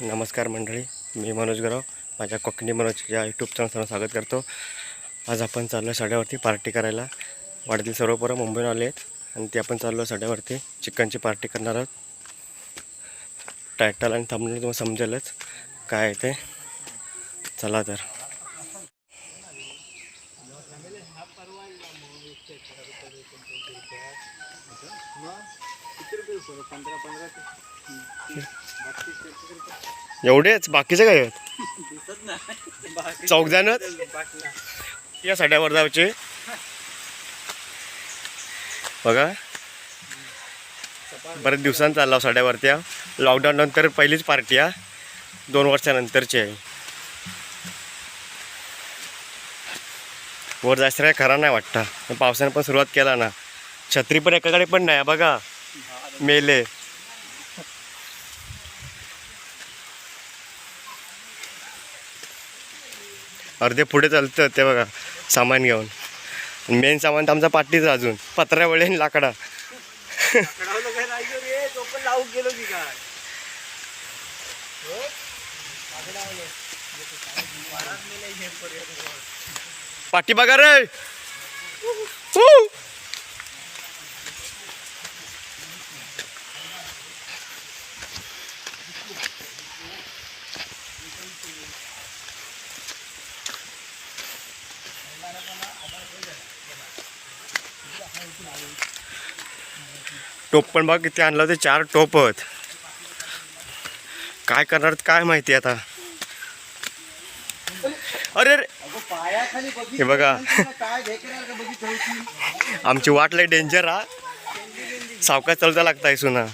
नमस्कार मंडळी मी मनोज गराव माझ्या कोकणी मनोज या यूट्यूब चॅनलचं स्वागत करतो. आज आपण चाललो सड्यावरती पार्टी करायला. वाड्यातील सर्व पोरं मुंबईहून आले आहेत आणि ते आपण चाललो सड्यावरती. चिकनची पार्टी करणार आहोत. टायटल आणि थांबलं तुम्हाला समजेलच. काय आहे ते? चला तर. एवढेच? बाकीचे काय आहेत? चौक जण या सड्यावर जायचे बघा. बरेच दिवसांनी चालला सड्यावरती. लॉकडाऊन नंतर पहिलीच पार्टी हा. दोन वर्षानंतरची आहे. वर जायचं काय खरा नाही वाटतं. पावसाने पण सुरुवात केला ना. छत्री पण एकाकडे पण नाही बघा. मेले. अर्धे पुढे चालतं ते बघा सामान घेऊन. मेन सामान तर आमचा पाठीच अजून. पत्र्या लाकडा. पाठी बघा रे. टोप पण बघ किती आणलं होते चार टोप आहेत काय करणार काय माहिती आता? अरे अरे. हे बघा. आमची वाट लय डेंजर हा. सावकाश चालता लागताय सुना.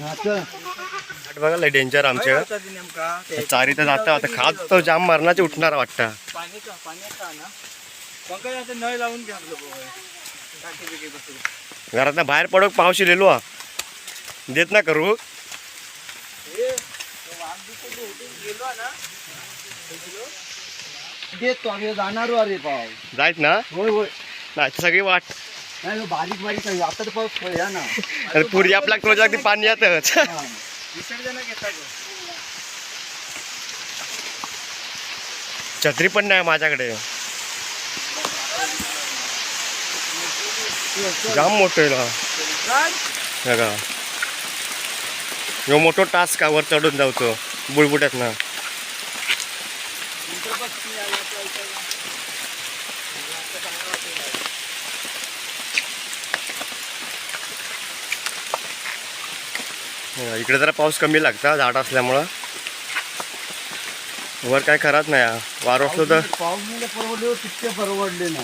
वाट बघा लय डेंजर आमच्या चारी तर जाता आता खात तो जाम मरणाचे उठणार वाटतं. पाणी का पाणी का ना? पंकज आता नळ लावून घ्या आपलं पोहे. टाकी बिकी बसून. घरात बाहेर पडो पाऊस लिहिलो हा. देत ना करू. देतो आम्ही जाणार अरे पाऊस जायत ना? होय होय. नाही सगळी वाट. नाही हो, बारीक बारीक आहे. आता तर पाऊस या ना. अरे पुरी आपल्या क्लोज अगदी पाणी येतच. विसर्जन घेता गं. छत्री पण नाही माझ्याकडे. जाम मोठं आहे ना. बघा. ह्यो मोठो टास्क वर चढून जाऊचो बुडबुट्यात ना. इकडे जरा पाऊस कमी लागता झाड असल्यामुळं. वर काय खराच नाही. वारं असलो तर पाऊस मुले परवडले हो, तितके परवडले ना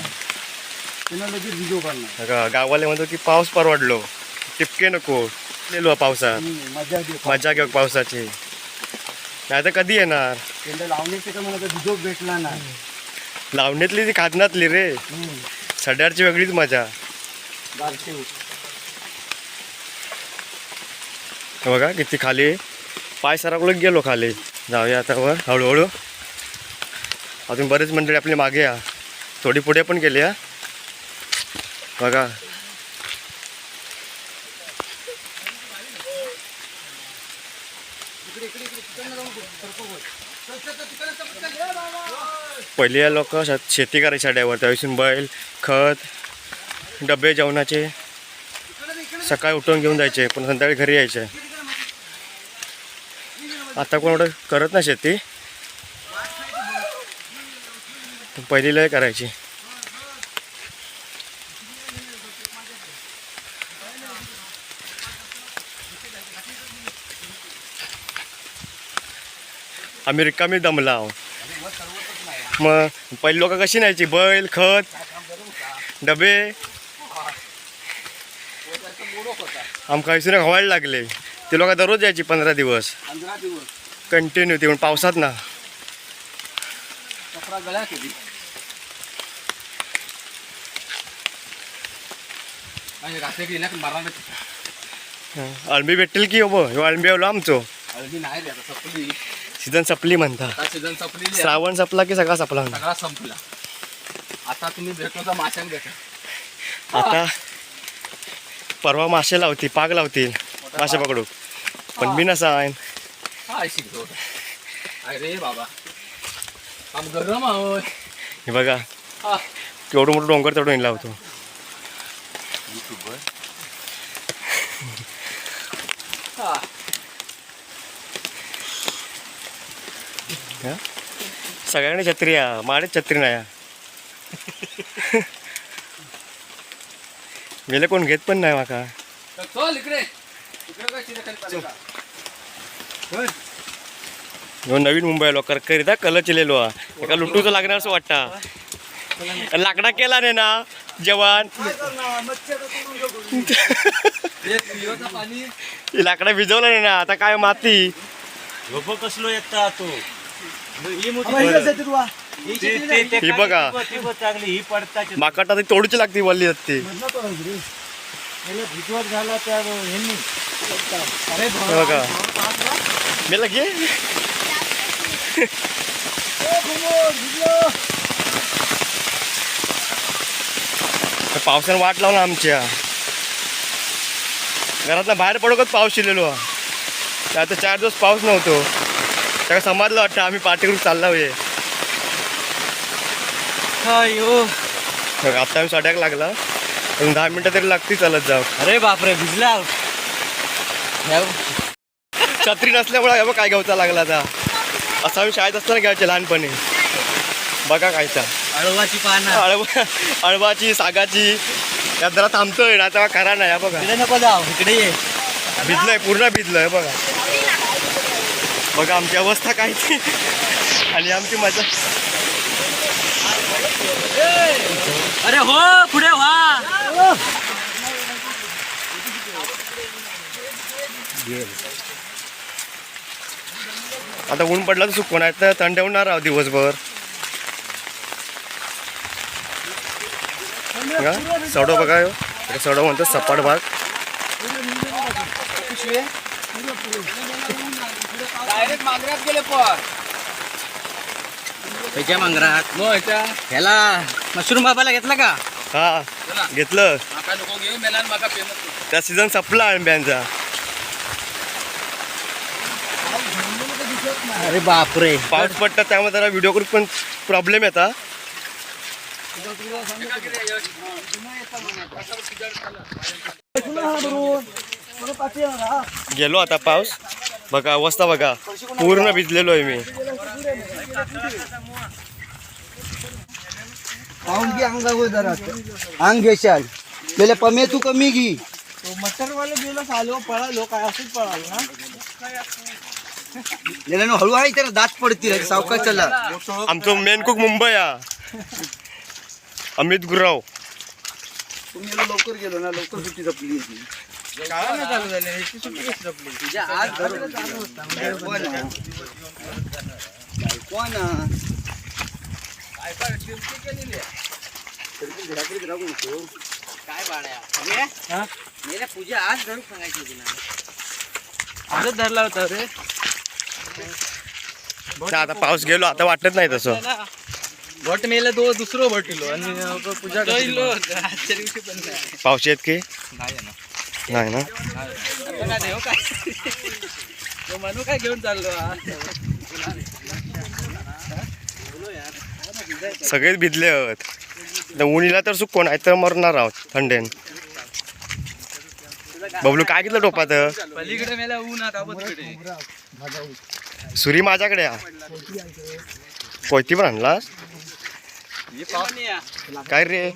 त्यांना लगेच व्हिडिओ काढणार. बघा, गावाले म्हणतो की पाऊस परवडलो. टिपके नको. लेलो पावसात? मजा घेऊ पावसाची. नाही तर कधी येणार? व्हिडिओ भेटला नाही. लावणीतली ती खादनातली रे. सड्याची वेगळीच मजा. हे बघा किती खाली. पाय सराकडे गेलो खाली. जाऊया आता वर. हळूहळू. अजून बरेच मंडळी आपली मागे या. थोडी पुढे पण गेली या बघा. पहिले लोक शेती करायच्या डायवर त्यावेळी बैल खत डबे जेवणाचे. सकाळी उठून घेऊन जायचे पण संध्याकाळी घरी यायचे. आता कोण एवढं करत ना शेती. पहिली लय करायची. आम्ही रिकामी दमला मग पहिली लोक कशी न्यायची? बैल खत डबे. आमका इसून हवायला लागले. ते लोक दररोज यायची पंधरा दिवस. पंधरा दिवस. कंटिन्यू ते पावसात ना. अळंबी भेटेल की हो. ह्यो अळंबी आलो आमचो. संपली. सीझन संपली म्हणता. सीझन आहे. श्रावण संपला की सगळा संपला. सगळा संपला. आता तुम्ही भेटलो तर माशांक भेटा आता परवा मासे लावतील पाग लावतील. मासे पकडू. पण मी नसा आहे काय शिकतो अरे बाबा आम गरम आहोत हे बघा हा. केवढं मोठं डोंगर चढून लावतो? सगळ्यांनी छत्री या माडेच छत्री नाही गेले कोण घेत पण नाही माका ह्यो नवीन मुंबई लोकर करीता कलर चिलेलो हा एका लुटूचं लागणार असं वाटतं. लाकडा केला नाही ना जवान. लाकडा भिजवलं नाही ना आता काय माती. लोक कसलो येता तो? ही बघा. ही माकाटा ती तोडूची लागते वल्ली जाते घाला त्या ह्यांनी. अरे बघा मी लगे पावसाने वाट लावला आमच्या. घरातला बाहेर पडोकच पाऊस शिरलेलो. हा. आता चार दिवस पाऊस नव्हतो. त्याला समजलं वाटतं आम्ही पार्टी करून चालला होय. अयो आता आम्ही साड्याक लागला. दहा मिनटं तरी लागती चालत जाऊ. अरे बापरे भिजला. छत्री नसल्यामुळे बघ काय घ्यायचा लागला आता. असा आम्ही शाळेत असताना घ्यायचे लहानपणी. बघा कायचा अळवाची पानं. अळव अळवाची सागाची. यात जरा थांबतोय ना तेव्हा खरा नाही हा बघा. नको जाऊ इकडे ये. भिजलंय पूर्ण भिजलंय बघा. बघा आमची अवस्था काय ती. आणि आमची मजा. अरे हो पुढे व्हा. आता ऊन पडलं तर सुकून आहे. तर थंड होणार आहोत दिवसभर. सडो बघा सडो म्हणतो सपाट भाग. डायरेक्ट मांजरात गेले पण. त्याच्या मांजरात. मग ह्याच्या? ह्याला मशरूम बाबाला घेतला का? हा घेतलं. त्या सीझन संपला आंब्यांचा. अरे बापरे. पाऊस पडतात त्यामुळे जरा व्हिडिओ करून पण प्रॉब्लेम येतात गेलो आता पाऊस. बघा अवस्था बघा. पूर्ण भिजलेलो आहे मी. पाहून घे अंगावर जरा. अंग घेशाल पहिले पमे तू कमी घे. मटरवाले गेलो चालू पळालो काय असंच पळालो ना. गेल्यानं हळू आहे त्याला दात पडतील सावकाश चला आमचं मेन कुक मुंबई हा. अमित गुराव. तुम्ही लवकर गेलो ना लवकर सुट्टी जपली होती. काय बाळ्या? पूजा आज धरून सांगायची होती ना. आजच धरला होता रे. आता पाऊस गेलो आता वाटत नाही तसं. भट मेला तो दुसरं भटिलो आणि पूजा आजच्या दिवशी पण नाही. पाऊस येत की? नाही ना. नाही ना? आता काय देव काय? तो म्हणू काय घेऊन चाललो हा? सगळेच भिजले आहोत. उन्हीला तर सुक कोण आहे? तर मरणार आहोत थंडेन. बबलू काय घेतलं टोपात पलीकडे मेला ऊन आता कडे सुरी माझ्याकडे हा कोयती पण आणलास? काय रे?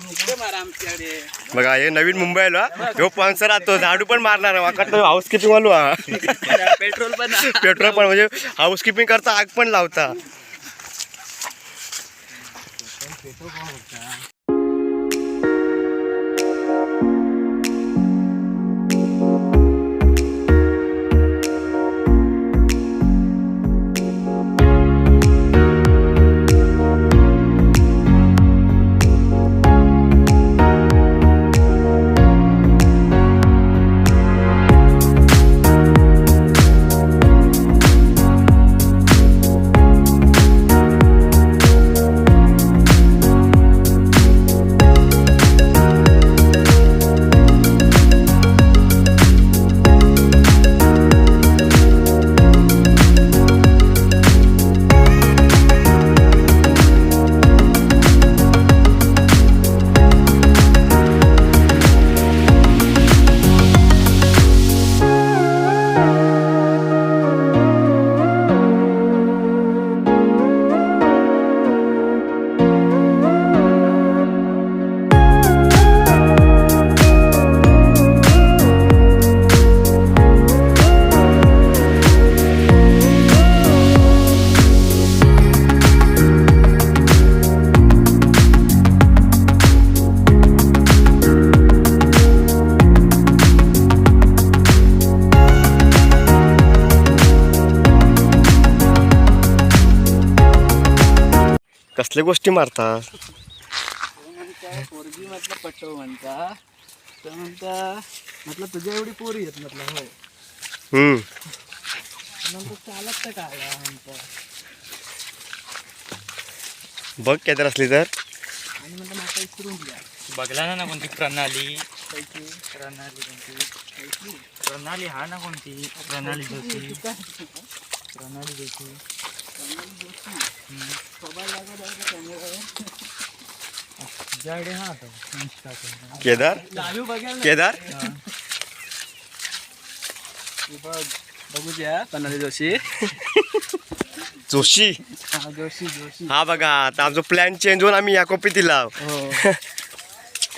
बघा हे नवीन मुंबईला ह्यो स्पॉन्सर राहतो झाडू पण मारणार हाऊस किपिंग वालो हा. पेट्रोल पण. पेट्रोल पण म्हणजे हाऊस किपिंग करता आग पण लावता. असल्या गोष्टी मारतात म्हणता पोरगी म्हटलं पटव म्हणता. तर म्हणता म्हटलं तुझ्या एवढी पोरी येत म्हटलं हो हम्म. नंतर चालत तर काय म्हणतं. बघ काय तर असली तर. आणि म्हणतं माका विसरून द्या बघला ना कोणती प्रणाली? पैकी प्रणाली कोणती? प्रणाली हा ना कोणती? प्रणाली जोशी. प्रणाली जोशी. हा केदार? केदार? बघ बघूया जोशी. जोशी हा जोशी जोशी हा बघा आता आमचा प्लॅन चेंज होऊन आम्ही या कॉपी दिला.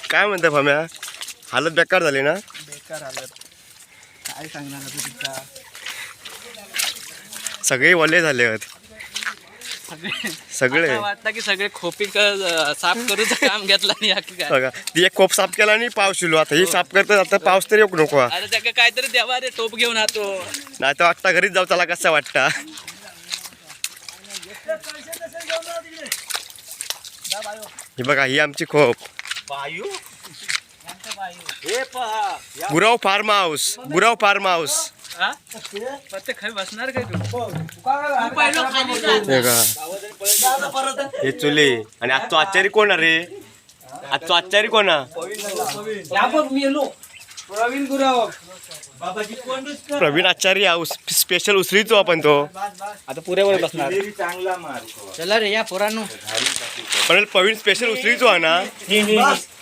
काय म्हणता भाम्या? हालत बेकार झाली ना? बेकार आलं काय सांगणार सगळे वले झाले आहेत. सगळे सगळे. आता वाटतं की सगळे खोपी क- साफ करूचं काम घेतलं नाही हा काय बघा ती एक खोप साफ केला आणि पाऊस शिलो आता ही साफ करतात आता पाऊस तरी येऊ नको. अरे त्या काहीतरी देवा रे टोप घेऊन आतो. नाही तर वाटता घरीच जाऊ चला कसं वाटता. ही बघा ही आमची खोप. हे Gurav farm house Gurav farm house. हा बसणार काय तू? तू पहिलं खाली जा. हे का हे चुली. आणि आजचो आचारी कोण रे? आजचो आचारी कोण हा? प्रवीण गुराव प्रवीण आचार्य हाऊस स्पेशल उसरीचो आपण तो. आता पुऱ्यावर बसणार. चांगला मार चला रे या पोरांनो. पण प्रवीण स्पेशल उसरीचो हा ना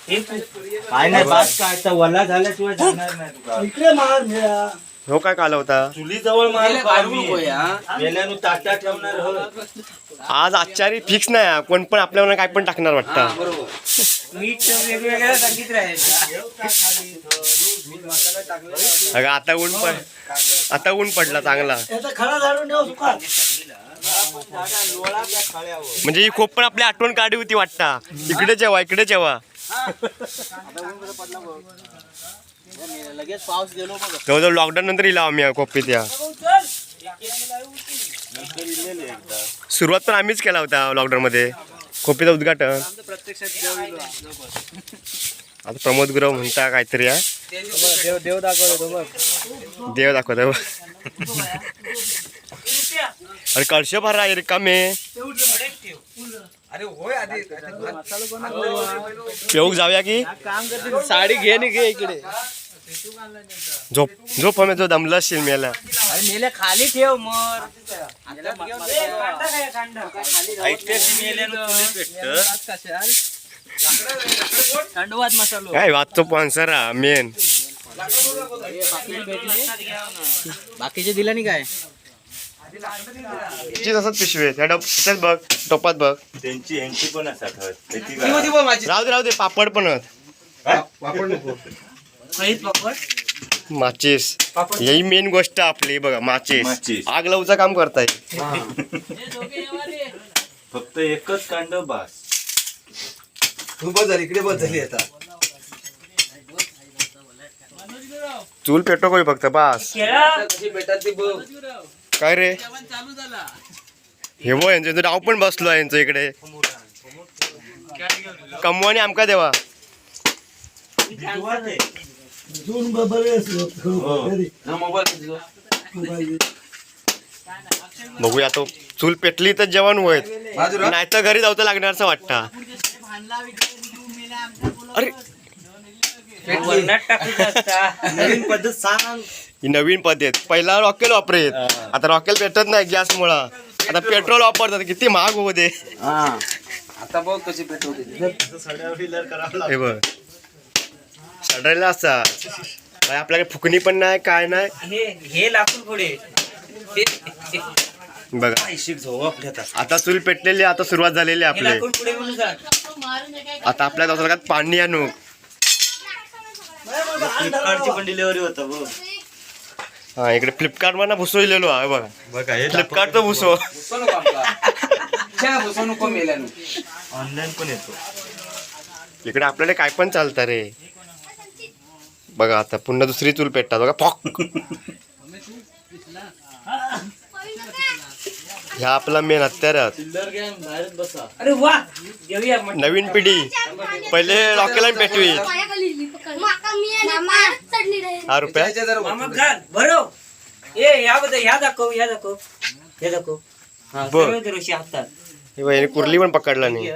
काय नाही बास काय वल्ला झाल्याशिवाय जाणार नाही तुका इकडे मार मेळा हो काय काला होता? चुली जवळ मार काढू नको या. गेल्यानं ताटा ठेवणार हो. आज आचारी फिक्स नाही हा. कोण पण आपल्याला काय पण टाकणार वाटतं. बरोबर. मीठ वेगवेगळ्या सांगित राहायचं. अगं आता ऊन पड आता ऊन पडला चांगला. याचा खडा झाडून ठेव सुका म्हणजे ही खूप पण आपली आठवण काढी होती वाटता. इकडे जेवा इकडे जेवा. लगेच पाऊस गेलो बघ. जवळजवळ लॉकडाऊन नंतर इला आम्ही कोपीत या. सुरुवात पण आम्हीच केला होता लॉकडाऊन मध्ये. खोपीचं उद्घाटन. आता प्रमोद गुरव म्हणता काहीतरी या देव देव दाखवतो बघ. देव दाखवतो अरे कळशे भरा रिकामे. अरे होय आधी पेऊक जाऊया की? काम करते साडी घे नि घे इकडे. झोप झोप हमें जो दमला असशील मेला. अरे नेले खाली ठेव मर. थंडवात मसालो. काय वाचतो स्पॉन्सर मेन. बाकीचे दिला नाही काय? चीज असत पिशवे त्या बघ टोपात बघ. त्यांची यांची पण असतात राहू दे राहू दे पापड पण आहेत. माचीस. ही मेन गोष्ट आपली बघा माचीस. माचीस. आग लावूचं काम करताय. फक्त एकच कांड बास. तू बदल इकडे बदलली आता. चूल पेटो कोई फक्त बास. काय रे? चालू झाला. हे बो यांचं डाव पण बसलो आहे यांचं इकडे. कमवानी आमका देवा. बबल मोबाईल बघूया तो चूल पेटली तर जेवण होईल. नाही तर घरी जाऊ तर लागणार असं वाटतं. अरे. नवीन पद्धत सांग. ही नवीन पद्धत. पहिला रॉकेल वापरेत आता रॉकेल पेटत नाही गॅस मुळे आता पेट्रोल. वापरतात. किती महाग होऊ दे. आता बघ कशी हे बघ. सडायला असतात काय आपल्याकडे फुकणी पण नाही काय नाही. हे हे लाकूड पुढे. बघा. शिक झोप आपल्या आता चूल पेटलेली आता सुरुवात झालेली आहे आपली. पुढे म्हणून सांग आता आपल्या दोघांना पाणी आणू. फ्लिपकार्टची पण डिलिव्हरी होतं बघ. हा इकडे फ्लिपकार्टमध्ये भुसवलेलो आहे बघा. बघा हे भुसो बसू नको मेल्यानं. ऑनलाईन पण येतो. इकडे आपल्याला काय पण चालतं रे. बघा आता पुन्हा दुसरी चूल पेटतात बघा. फॉक ह्या आपला मेन हत्यारात. चिल्लर गॅंग बाहेरच बसा अरे वा घेऊया मग. नवीन पिढी. पहिले रॉकेला पेटवी हा रुपया? मामा घाल भरो. ए या बद्दल ह्या दाखव ह्या दाखव. हे दाखव. हा बर. सर्व दरोशी हातात. हे बघ, याने कुर्ली पण पकडला नाही.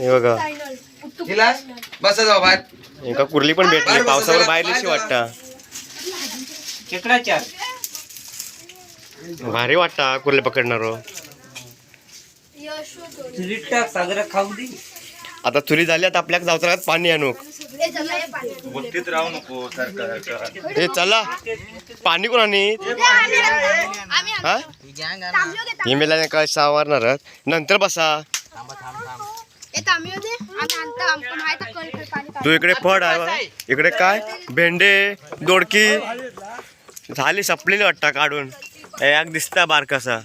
ए बघा बसा जाऊ बाहेर. एका कुर्ली पण भेटली पावसावर बाहेर दिवशी वाटता. खेकडा चार. भारी वाटता कुर्ली पकडणार. चुलीत टाक सागरा खाऊ दे. आता चुरी झाली आता आपल्या जावतरात पाणी आणू हे चला. पाणी कोण आणि हा? हे मेला काय सावरणार नंतर बसा. तू इकडे फड आहे. इकडे काय? भेंडे दोडकी. झाली सपलेली वाटता काढून. एक दिसता बारकासा.